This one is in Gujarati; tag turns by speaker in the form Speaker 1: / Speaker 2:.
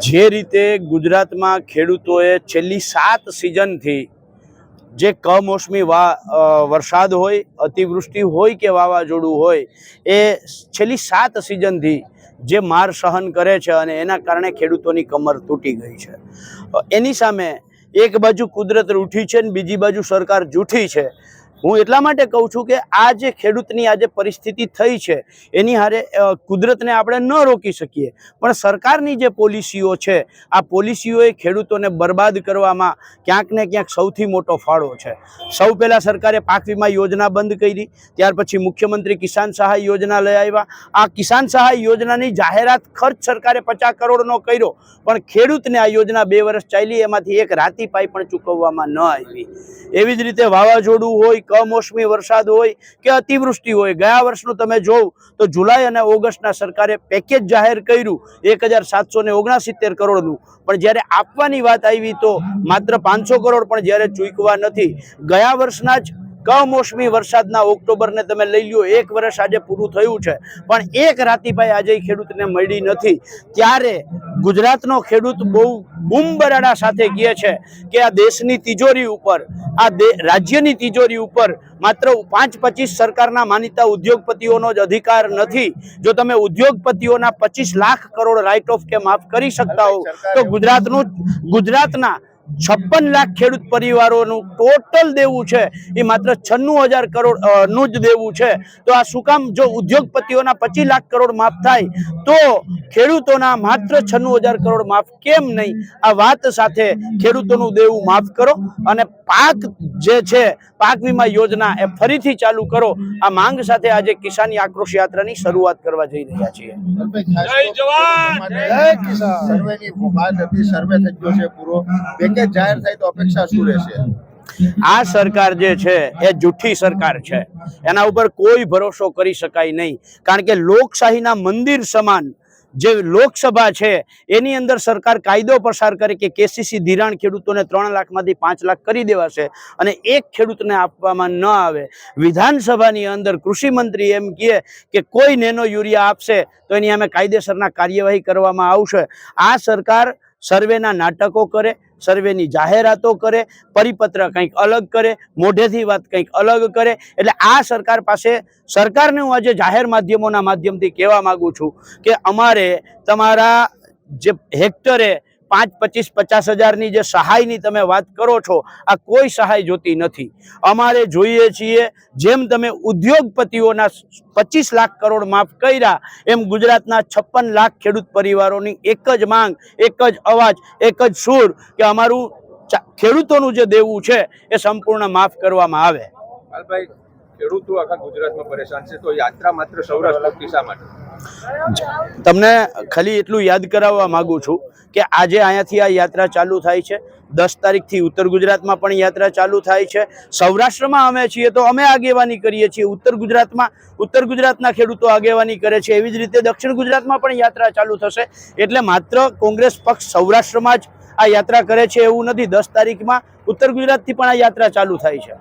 Speaker 1: જે રીતે ગુજરાતમાં ખેડૂતોએ છેલ્લી સાત સિઝનથી જે કમોસમી વા વરસાદ હોય, અતિવૃષ્ટિ હોય કે વાવાઝોડું હોય, એ છેલ્લી સાત સિઝનથી જે માર સહન કરે છે અને એના કારણે ખેડૂતોની કમર તૂટી ગઈ છે. એની સામે એક બાજુ કુદરત રૂઠી છે ને બીજી બાજુ સરકાર જૂઠી છે. હું એટલા માટે કહું છું કે આ જે ખેડૂતની આજે પરિસ્થિતિ થઈ છે, એની હારે કુદરતને આપણે ન રોકી શકીએ. પણ સરકારની જે પોલિસીઓ છે, આ પોલિસીઓએ ખેડૂતોને બરબાદ કરવામાં ક્યાંક ને ક્યાંક સૌથી મોટો ફાળો છે. સૌ પહેલાં સરકારે પાક વીમા યોજના બંધ કરી, ત્યાર પછી મુખ્યમંત્રી કિસાન સહાય યોજના લઈ આવ્યા. આ કિસાન સહાય યોજનાની જાહેરાત ખર્ચ સરકારે પચાસ કરોડનો કર્યો, પણ ખેડૂતને આ યોજના બે વર્ષ ચાલી, એમાંથી એક રાતી પાઈ પણ ચૂકવવામાં ન આવી. એવી જ રીતે વાવાઝોડું હોય કમોસમી વરસાદ હોય કે અતિવૃષ્ટિ હોય, ગયા વર્ષનું તમે જોવ તો જુલાઈ અને ઓગસ્ટના સરકારે પેકેજ જાહેર કર્યું એક હજાર સાતસો ને કરોડનું. પણ જ્યારે આપવાની વાત આવી તો માત્ર પાંચસો કરોડ પણ જ્યારે ચૂકવા નથી. ગયા વર્ષના જ કમોસમી વરસાદના ઓક્ટોબરને તમે લઈ લ્યો. એક વર્ષ આજે પૂરું થયું છે. પણ એક રાતીભાઈ આજે ખેડૂતને મળી નથી. ત્યારે ગુજરાતનો ખેડૂત બહુ બૂમબરાડા સાથે કહે છે કે આ દેશની તિજોરી ઉપર આ રાજ્યની તિજોરી ઉપર માત્ર પાંચ પચીસ સરકારના માનીતા ઉદ્યોગપતિઓનો જ અધિકાર નથી. જો તમે ઉદ્યોગપતિઓના પચીસ લાખ કરોડ રાઇટ ઓફ કે માફ કરી શકતા હો તો ગુજરાતનું ગુજરાતના છપ્પન લાખ ખેડૂત પરિવારોનું ટોટલ દેવું છે એ માત્ર છન્નું હજાર કરોડનું જ દેવું છે. તો આ શું કામ? જો ઉદ્યોગપતિઓના પચીસ લાખ કરોડ માફ થાય તો ખેડૂતોના માત્ર છન્નું હજાર કરોડ માફ કેમ નહીં? આ વાત સાથે ખેડૂતોનું દેવું માફ કરો અને પાક જે છે પાક વીમા યોજના એ ફરીથી ચાલુ કરો. આ માંગ સાથે આજે કિસાન આક્રોશ યાત્રાની શરૂઆત કરવા જઈ રહ્યા છીએ.
Speaker 2: સર્વે થઈ ગયો છે પૂરો. પેકેજ જાહેર થાય તો અપેક્ષા શું રહેશે?
Speaker 1: આ સરકાર જે છે, એ જુઠ્ઠી સરકાર છે. એના ઉપર કોઈ ભરોસો કરી શકાય નહીં. કારણ કે લોકશાહીના મંદિર સમાન જે લોકસભા છે, એની અંદર સરકાર કાયદો પસાર કરે કે કેસીસી ધિરાણ ખેડૂતોને ત્રણ લાખમાંથી પાંચ લાખ કરી દેવાશે અને એક ખેડૂતને આપવામાં ન આવે. વિધાનસભાની અંદર કૃષિ મંત્રી એમ કહે કે કોઈ નેનો યુરિયા આપશે તો એની અમે કાયદેસરના કાર્યવાહી કરવામાં આવશે. આ સરકાર સર્વેના નાટકો કરે સર્વેની જાહેરાતો કરે, પરિપત્ર કંઈક અલગ કરે, મોઢેથી વાત કંઈક અલગ કરે. એટલે આ સરકાર પાસે, સરકારને હું આજે જાહેર માધ્યમોના માધ્યમથી કહેવા માગું છું કે અમારે તમારા જે હેક્ટરે પાંચ, પચીસ, પચાસ હજારની જે સહાયની તમે વાત કરો છો, આ કોઈ સહાય જોતી નથી. અમારે જોઈએ છીએ, જેમ તમે ઉદ્યોગપતિઓના પચીસ લાખ કરોડ માફ કર્યા, એમ ગુજરાતના છપ્પન લાખ ખેડૂત પરિવારોની એક જ માંગ, એક જ અવાજ, એક જ સુર કે અમારું ખેડૂતોનું જે દેવું છે, એ સંપૂર્ણ માફ કરવામાં આવે.
Speaker 3: ખેડૂતો આખા ગુજરાતમાં પરેશાન છે, તો યાત્રા માત્ર સૌરાષ્ટ્ર શા માટે?
Speaker 1: તમને ખાલી એટલું યાદ કરાવવા માગું છું કે આજે અહીંયાથી આ યાત્રા ચાલુ થાય છે. દસ તારીખથી ઉત્તર ગુજરાતમાં પણ યાત્રા ચાલુ થાય છે. સૌરાષ્ટ્રમાં અમે છીએ તો અમે આગેવાની કરીએ છીએ. ઉત્તર ગુજરાતમાં, ઉત્તર ગુજરાતના ખેડૂતો આગેવાની કરે છે. એવી જ રીતે દક્ષિણ ગુજરાતમાં પણ યાત્રા ચાલુ થશે. એટલે માત્ર કોંગ્રેસ પક્ષ સૌરાષ્ટ્રમાં જ આ યાત્રા કરે છે એવું નથી. દસ તારીખમાં ઉત્તર ગુજરાતથી પણ આ યાત્રા ચાલુ થાય છે.